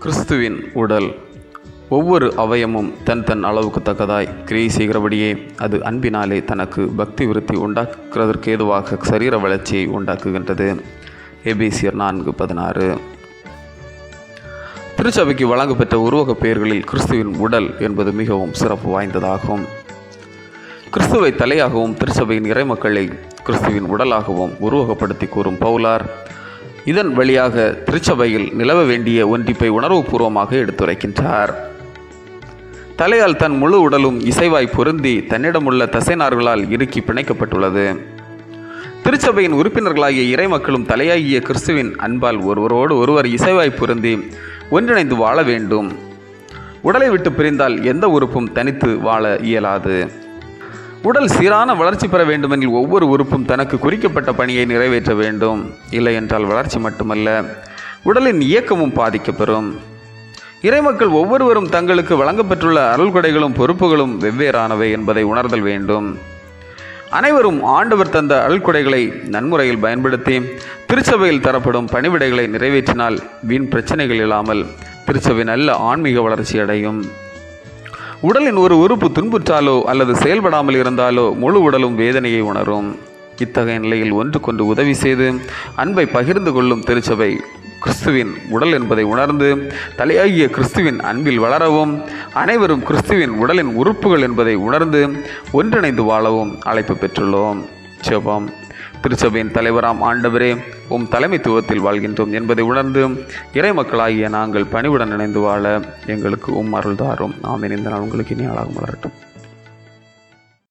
கிறிஸ்துவின் உடல். ஒவ்வொரு அவயமும் தன் தன் அளவுக்கு தக்கதாய். கிரியை செய்கிறபடியே அது அன்பினாலே தனக்கு பக்தி விருத்தி உண்டாக்குறதற்கு ஏதுவாக சரீர வளர்ச்சியை உண்டாக்குகின்றது. ஏபிசியர் நான்கு பதினாறு. திருச்சபைக்கு வழங்கப்பெற்ற உருவகப் பெயர்களில் கிறிஸ்துவின் உடல் என்பது மிகவும் சிறப்பு வாய்ந்ததாகும். கிறிஸ்துவை தலையாகவும் திருச்சபையின் இறைமக்களை கிறிஸ்துவின் உடலாகவும் உருவகப்படுத்தி கூறும் பவுலார் இதன் வழியாக திருச்சபையில் நிலவ வேண்டிய ஒன்றிப்பை உணர்வுபூர்வமாக எடுத்துரைக்கின்றார். தலையால் தன் முழு உடலும் இசைவாய் பொருந்தி தன்னிடமுள்ள தசைநார்களால் இறுக்கி பிணைக்கப்பட்டுள்ளது. திருச்சபையின் உறுப்பினர்களாகிய இறைமக்களும் தலையாகிய கிறிஸ்துவின் அன்பால் ஒருவரோடு ஒருவர் இசைவாய் பொருந்தி ஒன்றிணைந்து வாழ வேண்டும். உடலை விட்டு பிரிந்தால் எந்த உறுப்பும் தனித்து வாழ இயலாது. உடல் சீரான வளர்ச்சி பெற வேண்டுமெனில் ஒவ்வொரு உறுப்பும் தனக்கு குறிக்கப்பட்ட பணியை நிறைவேற்ற வேண்டும். இல்லை என்றால் வளர்ச்சி மட்டுமல்ல உடலின் இயக்கமும் பாதிக்கப்பெறும். இறைமக்கள் ஒவ்வொருவரும் தங்களுக்கு வழங்கப்பெற்றுள்ள அருள்கொடைகளும் பொறுப்புகளும் வெவ்வேறானவை என்பதை உணர்தல் வேண்டும். அனைவரும் ஆண்டவர் தந்த அருள்கொடைகளை நன்முறையில் பயன்படுத்தி திருச்சபையில் தரப்படும் பணிவிடைகளை நிறைவேற்றினால் வீண் பிரச்சனைகள் இல்லாமல் திருச்சபை நல்ல ஆன்மீக வளர்ச்சி அடையும். உடலின் ஒரு உறுப்பு துன்புற்றாலோ அல்லது செயல்படாமல் இருந்தாலோ முழு உடலும் வேதனையை உணரும். இத்தகைய நிலையில் ஒன்றுக்கொண்டு உதவி செய்து அன்பை பகிர்ந்து கொள்ளும் திருச்சபை கிறிஸ்துவின் உடல் என்பதை உணர்ந்து தலையாகிய கிறிஸ்துவின் அன்பில் வளரவும் அனைவரும் கிறிஸ்துவின் உடலின் உறுப்புகள் என்பதை உணர்ந்து ஒன்றிணைந்து வாழவும் அழைப்பு பெற்றுள்ளோம். ஜெபம். திருச்சபையின் தலைவராம் ஆண்டவரே உம் தலைமைத்துவத்தில் வாழ்கின்றோம் என்பதை உணர்ந்து இறைமக்களாகிய நாங்கள் பணிவுடன் இணைந்து வாழ எங்களுக்கு உம் அருள்தாரும் நாம் ஆமீன். இந்த நாள் உங்களுக்கு இனி ஆளாக மலரட்டும்.